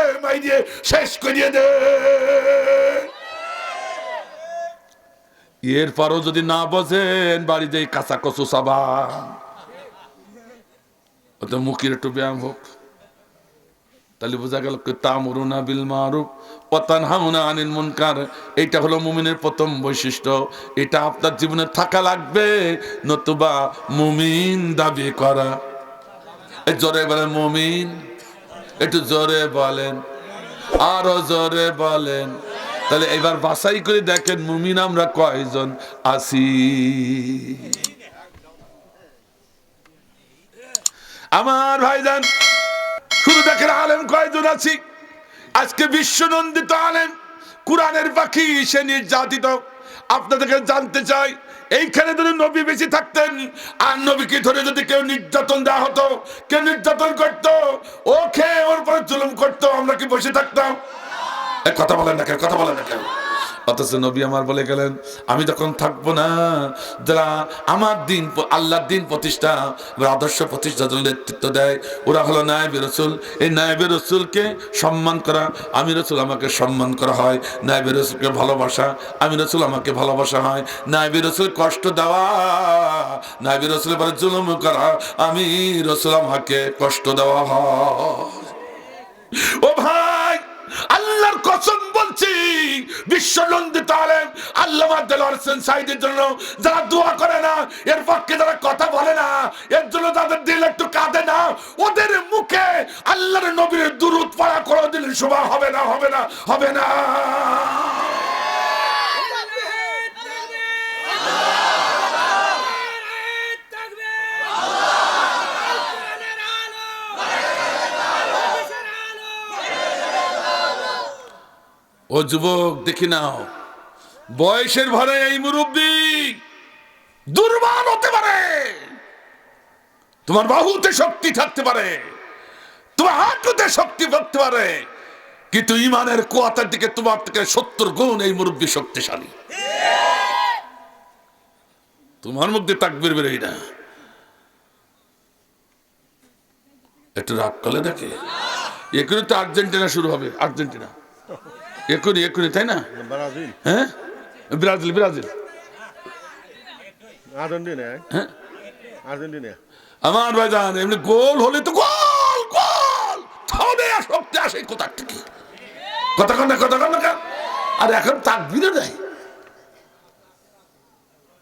আগে মাইরিয়ে শেষ করিয়ে দে এরপরও যদি না বোঝেন, বাড়িতে কাঁচা কচু সাবা ওতে মুখের একটু ব্যায়াম হোক। তাহলে বোঝা গেল তামরুনা বিল মারুফ ওয়াতান হাউনা আনিল মুনকার। এটা হলো মুমিনের প্রথম বৈশিষ্ট্য। এটা আপনার জীবনে থাকা লাগবে, নতুবা মুমিন দাবি করা। জোরে বলেন মুমিন। একটু জোরে বলেন, আরও জোরে বলেন। তাহলে এবার বাছাই করে দেখেন মুমিন আমরা কয়জন আছি। আমার ভাইজান, শুধু দেখেন আলেম কয়জন আছি। আজকে বিশ্বনন্দিত আলেম, কোরআনের পাখি সে নির্যাতিত। আপনাদেরকে জানতে চাই এইখানে যদি নবী বেশি থাকতেন, আর নবীকে ধরে যদি কেউ নির্যাতন দেওয়া হতো, কেউ নির্যাতন করতো, ও খেয়ে ওর পরে জুলুম করতো, আমরা কি বসে থাকতাম? কথা বলেন না কেউ, কথা বলেন না কেন অথচ নবী আমার বলে গেলেন, আমি তখন থাকব না। যারা আমার দিন আল্লাহর দিন প্রতিষ্ঠা আদর্শ প্রতিষ্ঠা নেতৃত্ব দেয়, ওরা হলো নায়বে রসুল। এই নায়বে রসুলকে সম্মান করা, আমি রসুল আমাকে সম্মান করা হয়। নায়বে রসুলকে ভালোবাসা, আমি রসুল আমাকে ভালোবাসা হয়। নায়বে রসুল কষ্ট দেওয়া, নায়বে রসুল বলে জুলুম করা, আমি রসুল আমাকে কষ্ট দেওয়া হয়। ও ভাই, আল্লাহর কসম বলছি বিশ্বনন্দিত আলেম আল্লাহ দেলোয়ার সাইদের জন্য যারা দোয়া করে না, এর পক্ষে যারা কথা বলে না, এর জন্য তাদের দিল একটু কাঁদে না, ওদের মুখে আল্লাহর নবীর দুরুদ পড়া দিলে শোভা হবে না হবে না হবে না। ও যুবক, দেখি নাও। বয়সের ভরে এই মুরব্বী দুর্বল হতে পারে। তোমার বাহুতে শক্তি থাকতে পারে। তোমার হাঁটুতে শক্তি থাকতে পারে। কিন্তু ইমানের কুয়াতার দিকে তোমার থেকে সত্তর গুণ এই মুরব্বী শক্তিশালী। তোমার মধ্যে তাকবির বেরোই না। একটু রাগ করলে দেখে এখানে তো আর্জেন্টিনা শুরু হবে, আর্জেন্টিনা। এক্ষুনি এক্ষুনি তাই না. হ্যাঁ? Brazil Brazil. আমার ভাই হ্যাঁ. আমার ভাইজান এমনি গোল হলে তো গোল গোল। আর শক্তি আসে কোথার থেকে। কথা কন না কথা কন না? আর এখন তাকবিরও নাই।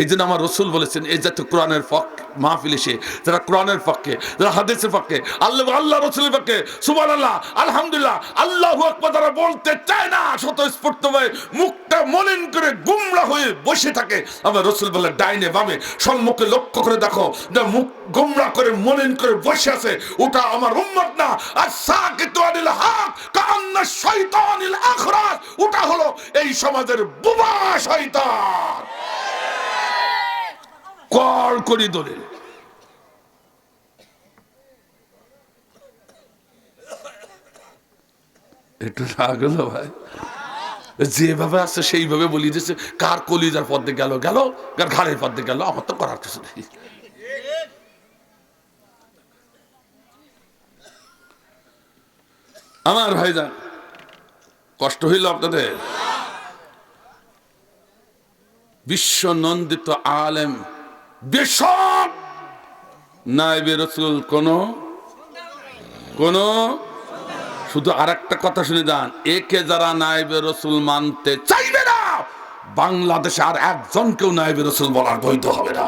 এই জন্য আমার রসুল বলেছেন এই জাতীয় কোরআনের পক্ষ মাহফিল এসে, যারা কোরআনের পক্ষে যারা হাদিসের পক্ষে আল্লাহ আল্লাহ রসুলের পক্ষে সুবান আল্লাহ আলহামদুলিল্লাহ, আল্লাহ যারা বলতে চায় না, স্বতঃস্ফূর্ত হয়ে মুখটা মলিন করে গুমরা হয়ে বসে থাকে। আমার রসুল বলে ডাইনে বামে, সম্মুখে লক্ষ্য করে দেখো যে মুখ গুমরা করে মলিন করে বসে আছে। ওটা আমার উম্মত না। আর সাকিতু আনিল হক কান্না শয়তানিল আখরাত। ওটা হলো এই সমাজের বুবা শয়তান। কল করি দলিল একটু রাগ হলো ভাই। যেভাবে আছে সেইভাবে বলি দিচ্ছে, কার কলিজার পথে গেল গেল, কার ঘাড়ের পথে গেল, আমার তো করার কিছু নেই। আমার ভাইজান, কষ্ট হইল আপনাদের? বিশ্ব নন্দিত আলেম শুধু আর একটা কথা শুনে একে যারা নাইবে রসুল মানতে চাইবে না, বাংলাদেশে আর একজনকেও নাইবে রসুল বলার বৈধ হবে না।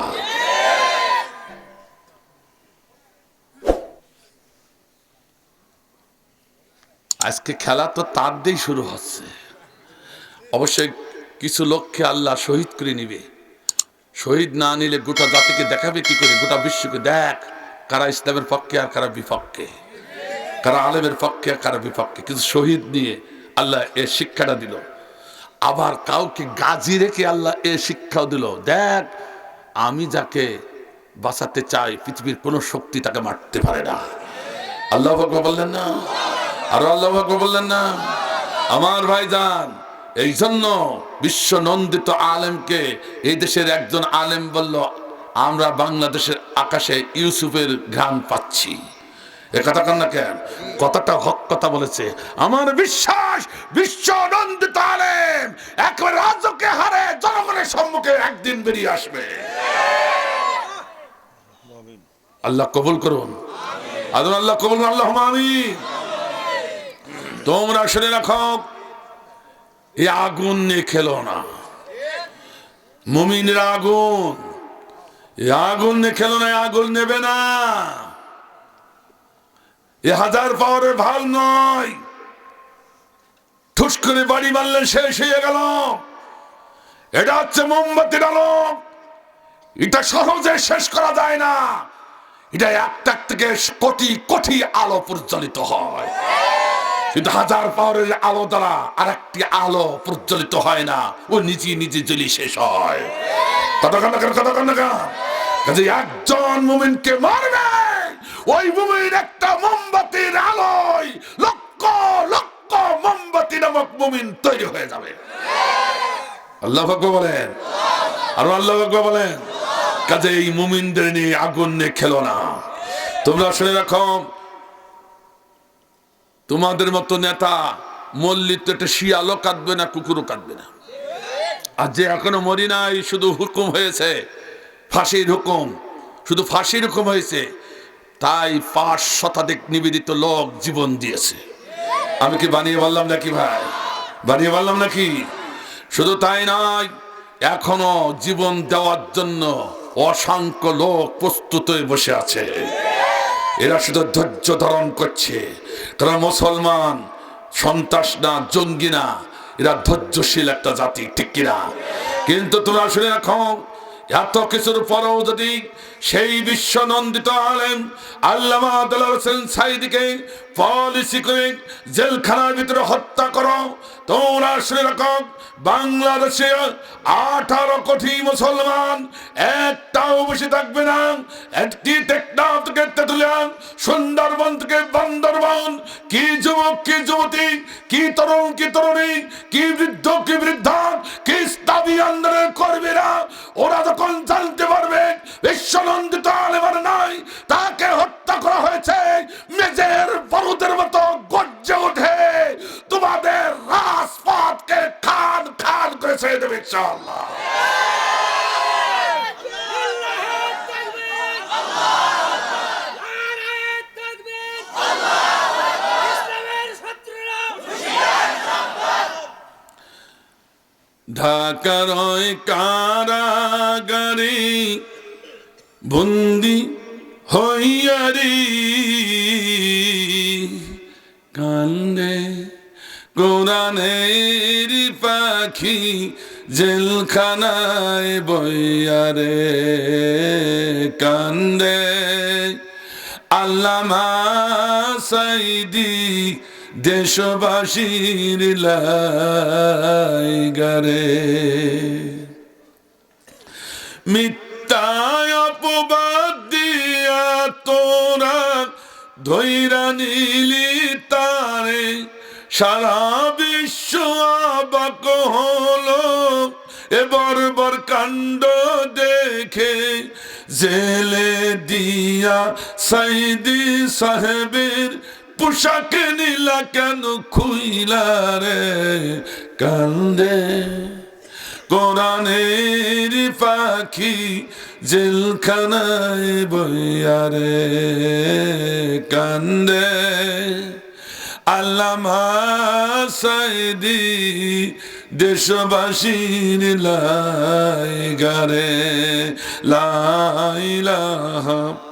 আজকে খেলা তো তার দিয়েই শুরু হচ্ছে। অবশ্যই কিছু লোককে আল্লাহ শহীদ করে নিবে। শহীদ না নিলে গোটা জাতিকে দেখাবে কি করে? গোটা বিশ্বকে দেখ, কারা ইসলামের পক্ষে আর কারা বিপক্ষে। কারা আলেমের পক্ষে আর কারা বিপক্ষে। কিন্তু শহীদ নিয়ে আল্লাহ এ শিক্ষাটা দিল। আবার কাউকে গাজি রেখে আল্লাহ এ শিক্ষাও দিল। দেখ, আমি যাকে বাঁচাতে চাই, পৃথিবীর কোনো শক্তি তাকে মারতে পারে না। আল্লাহ বললেন না? আরও আল্লাহ বললেন না? আমার ভাইজান এই জন্য বিশ্ব নন্দিত আলেমকে এই দেশের একজন আলেম বলল, আমরা বাংলাদেশের আকাশে ইউসুফের ঘ্রাণ পাচ্ছি। এ কথা না কেন? কথাটা হক কথা বলেছে। আমার বিশ্বাস বিশ্ব নন্দিত আলেম একবার রাজ্যকে হারে জনগণের সম্মুখে একদিন বেরিয়ে আসবে। আল্লাহ কবুল করুন। আদর আল্লাহ কবুল আল্লাহ আমিন। তোমরা শুনে রাখো এই আগুন নিয়ে খেলো না। মুমিনের আগুন। এই আগুন নিয়ে খেলো না আগুন নেবে না। এ হাজার পাওয়ারের ভালো নয়। ঠুস করে বাড়ি মারলে শেষ হয়ে গেল। এটা হচ্ছে মোমবাতির আলো। এটা সহজে শেষ করা যায় না। এটা একটা থেকে কোটি কোটি আলো প্রজ্বলিত হয়। কিন্তু হাজার পাওয়ারের আলো দ্বারা আর একটি আলো প্রজ্বলিত হয় না। ও নিজে নিজে জ্বলি শেষ হয়। কতক্ষণ কতক্ষণ কাজে একজন মুমিনকে মারবে। ওই মুমিন একটা মোমবাতির আলোয় লক্ষ লক্ষ মোমবাতি নামক মুমিন তৈরি হয়ে যাবে। আল্লাহ আকবার বলেন। আরও আল্লাহ আকবার বলেন। কাজে এই মুমিনদের নিয়ে আগুন নিয়ে খেলো না। তোমরা শুনে রাখো তোমাদের মতো নেতা মল্লিত একটা শিয়ালও কাটবে না, কুকুরও কাটবে না। আর যে এখনও মরি নাই, শুধু হুকুম হয়েছে, ফাঁসির হুকুম। শুধু ফাঁসির হুকুম হয়েছে, তাই পাঁচ শতাধিক নিবেদিত লোক জীবন দিয়েছে। আমি কি বানিয়ে বললাম নাকি ভাই? বানিয়ে বললাম নাকি? শুধু তাই নয়, এখনও জীবন দেওয়ার জন্য অসংখ্য লোক প্রস্তুত বসে আছে। এরা শুধু ধৈর্য ধারণ করছে। তারা মুসলমান, সন্ত্রাস না, জঙ্গি না। এরা ধৈর্যশীল একটা জাতি, ঠিক কিনা? কিন্তু তোমরা শুনে রাখো এত কিছুর পরেও যদি সেই বিশ্ব নন্দিত আলেম আল্লামা হোসেন সাইদিকে পলিসি করে জেলখানার ভিতরে হত্যা করো, তোমরা রাখো, বাংলাদেশে আঠারো কোটি মুসলমান একটাও বসে থাকবে না। একটি টেকনাফ থেকে তেতুলিয়া সুন্দরবন থেকে বান্দরবন। কি যুবক, কি যুবতী, কি তরুণ, কি তরুণী, কি বৃদ্ধ, কি বৃদ্ধা জানতে পারবেন বিশ্বনন্দিত ঢাকার কারাগারে বন্দি হইয়ারি। কান্দে কোরআনের পাখি জেলখানায় বইয়ারে কান্দে আল্লামা সাইদি দেশবাসীর লাইগারে। মিথ্যায় অপবাদ দিয়া তোরা ধৈরা নিলি তারে। সারা বিশ্ব অবাক হলো এবার বর কাণ্ড দেখে। জেলে দিয়া সাইদি সাহেবের পোশাক নিলা কেন খুইলা রে? কান্দে। কোরআনের পাখি জেলখানায় বইয়ারে কান্দে। আল্লামা সাইদি দেশবাসীর লাই গারে লাইলাহা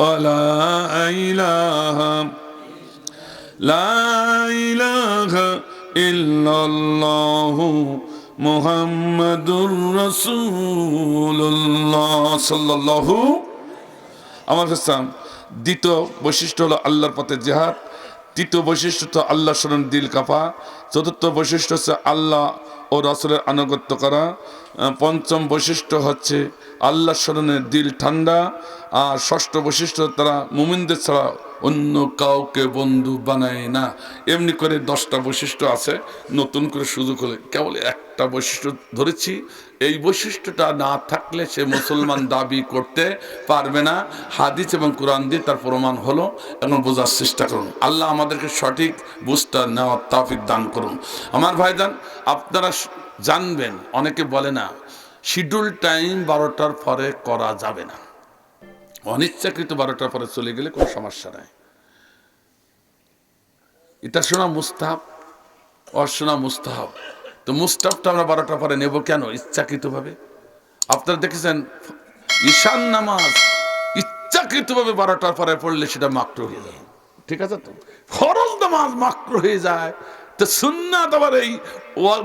ولا إله لا إله إلا الله محمد رسول الله صلى الله আমার ইসলাম দ্বিতীয় বৈশিষ্ট্য হলো আল্লাহর পথে জেহাদ তৃতীয় বৈশিষ্ট্য হচ্ছে আল্লাহ স্মরণ দিল কাপা চতুর্থ বৈশিষ্ট্য হচ্ছে আল্লাহ ও রাসুলের আনুগত্য করা আহ, পঞ্চম বৈশিষ্ট্য হচ্ছে আল্লাহ স্মরণের দিল ঠান্ডা আর ষষ্ঠ বৈশিষ্ট্য তারা মুমিনদের ছাড়া অন্য কাউকে বন্ধু বানায় না। এমনি করে দশটা বৈশিষ্ট্য আছে নতুন করে সুযোগ হলে কেবল একটা বৈশিষ্ট্য ধরেছি এই বৈশিষ্ট্যটা না থাকলে সে মুসলমান দাবি করতে পারবে না। হাদিস এবং কোরআন দিয়ে তার প্রমাণ হলো এবং বোঝার চেষ্টা করুন। আল্লাহ আমাদেরকে সঠিক বুঝটা নেওয়ার তাফিক দান করুন। আমার ভাইজান আপনারা জানবেন অনেকে বলে না শিডিউল টাইম বারোটার পরে করা যাবে না। অনিচ্ছাকৃত বারোটার পরে চলে গেলে কোনো সমস্যা নাই। এটা শোনা মুস্তাহাব অশোনা মুস্তাহাব। তো মুস্তাহাবটা আমরা বারোটার পরে নেব কেন ইচ্ছাকৃতভাবে? আপনারা দেখেছেন, ঈশান নামাজ ইচ্ছাকৃতভাবে বারোটার পরে পড়লে সেটা মাকরু হয়ে যায়। ঠিক আছে তো? ফরজ নামাজ মাকরু হয়ে যায়। তো সুন্নাত আবার এই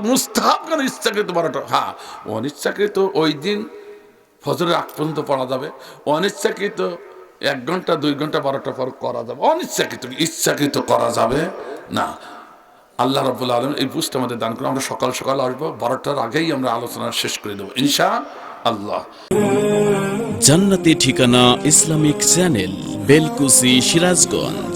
মুস্তাহাব কেন ইচ্ছাকৃত বারোটা হ্যাঁ অনিচ্ছাকৃত ওই দিন ফজরের আগ পর্যন্ত পড়া যাবে। অনিচ্ছাকৃত এক ঘণ্টা, দুই ঘণ্টা বারোটা পর করা যাবে। অনিচ্ছাকৃত ইচ্ছাকৃত করা যাবে? না। আল্লাহ রবুল্লা আলম এই বুঝতে আমাদের দান করে আমরা সকাল সকাল আসব। বারোটার আগেই আমরা আলোচনা শেষ করে দেবো ইনশা আল্লাহ জান্নাতি ঠিকানা ইসলামিক চ্যানেল বেলকুসি সিরাজগঞ্জ।